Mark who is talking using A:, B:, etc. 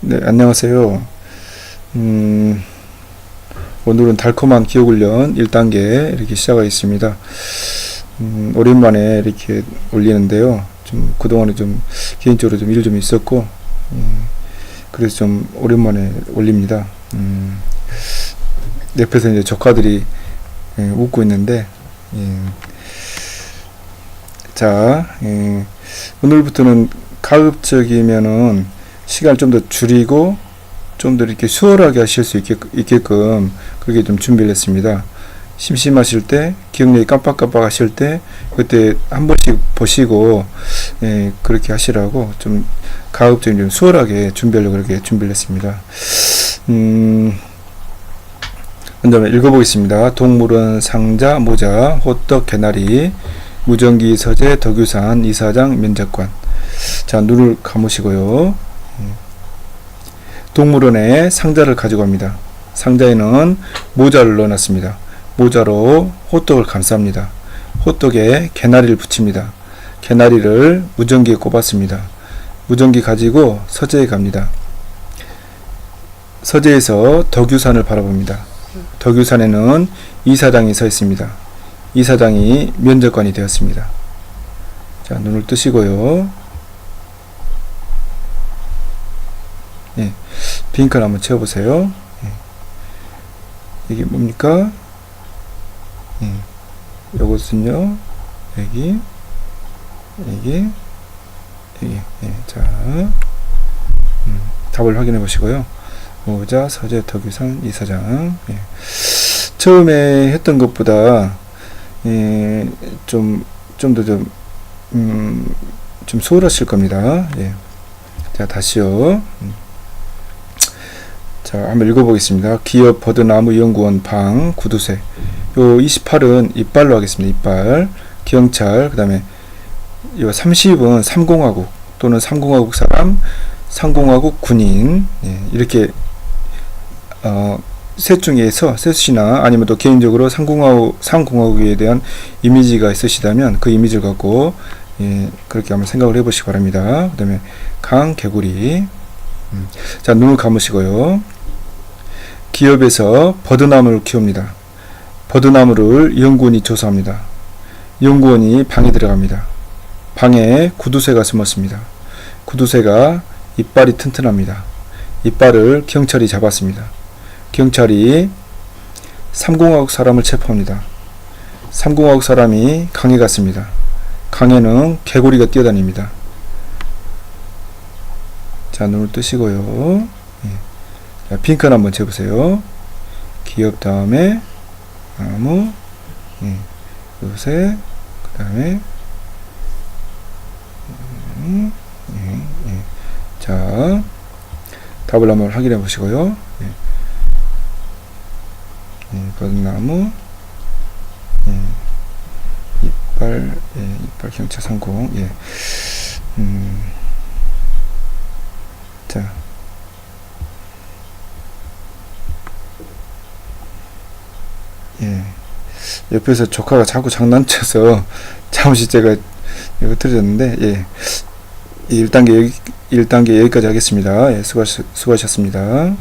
A: 네, 안녕하세요. 음, 오늘은 달콤한 기억훈련 1단계 이렇게 시작하겠습니다. 음, 오랜만에 이렇게 올리는데요. 좀 그동안에 좀 개인적으로 좀 일 좀 있었고, 음, 그래서 좀 오랜만에 올립니다. 음, 옆에서 이제 조카들이 예, 웃고 있는데, 예. 자, 예, 오늘부터는 가급적이면은 시간을 좀 더 줄이고 좀 더 이렇게 수월하게 하실 수 있게, 있게끔 그렇게 좀 준비를 했습니다. 심심하실 때, 기억력이 깜빡깜빡 하실 때, 그때 한 번씩 보시고, 예, 그렇게 하시라고 좀 가급적이면 좀 수월하게 준비하려고 그렇게 준비를 했습니다. 음, 먼저 읽어보겠습니다. 동물원, 상자, 모자, 호떡, 개나리, 무전기, 서재, 덕유산, 이사장, 면접관. 자, 눈을 감으시고요. 음. 동물원에 상자를 가지고 갑니다. 상자에는 모자를 넣어놨습니다. 모자로 호떡을 감쌉니다. 호떡에 개나리를 붙입니다. 개나리를 무전기에 꼽았습니다. 무전기 가지고 서재에 갑니다. 서재에서 덕유산을 바라봅니다. 덕유산에는 이사장이 서 있습니다. 이사장이 면접관이 되었습니다. 자, 눈을 뜨시고요. 예, 빈칸 한번 채워보세요. 예. 이게 뭡니까? 예, 요것은요, 여기, 여기, 여기, 예, 자, 음, 답을 확인해 보시고요. 모자, 서재, 덕유산, 이사장. 예. 처음에 했던 것보다, 예, 좀, 좀 더 좀, 음, 좀 수월하실 겁니다. 예. 자, 다시요. 음. 자, 한번 읽어보겠습니다. 기업 버드나무 연구원 방 구두쇠. 요 28은 이빨로 하겠습니다. 이빨. 경찰. 그 다음에 요 30은 삼공화국 또는 삼공화국 사람, 삼공화국 군인. 예, 이렇게 어, 셋 중에서 셋이나 아니면 또 개인적으로 삼공화국, 삼공화국에 대한 이미지가 있으시다면 그 이미지를 갖고 예, 그렇게 한번 생각을 해보시기 바랍니다. 그 다음에 강, 개구리. 음. 자, 눈을 감으시고요. 기업에서 버드나무를 키웁니다. 버드나무를 연구원이 조사합니다. 연구원이 방에 들어갑니다. 방에 구두쇠가 숨었습니다. 구두쇠가 이빨이 튼튼합니다. 이빨을 경찰이 잡았습니다. 경찰이 삼공화국 사람을 체포합니다. 삼공화국 사람이 강에 갔습니다. 강에는 개구리가 뛰어다닙니다. 자, 눈을 뜨시고요. 예. 자, 빈칸 한번 재보세요. 기업 다음에 나무, 예. 요새, 그 다음에, 음, 예, 예. 자, 답을 한번 확인해 보시고요. 예. 예, 버드나무, 예. 이빨, 예, 이빨 경차 상공, 예. 음, 자. 예. 옆에서 조카가 자꾸 장난쳐서 잠시 제가 이거 틀어졌는데, 예. 1단계, 여기, 1단계 여기까지 하겠습니다. 예, 수고하셨, 수고하셨습니다.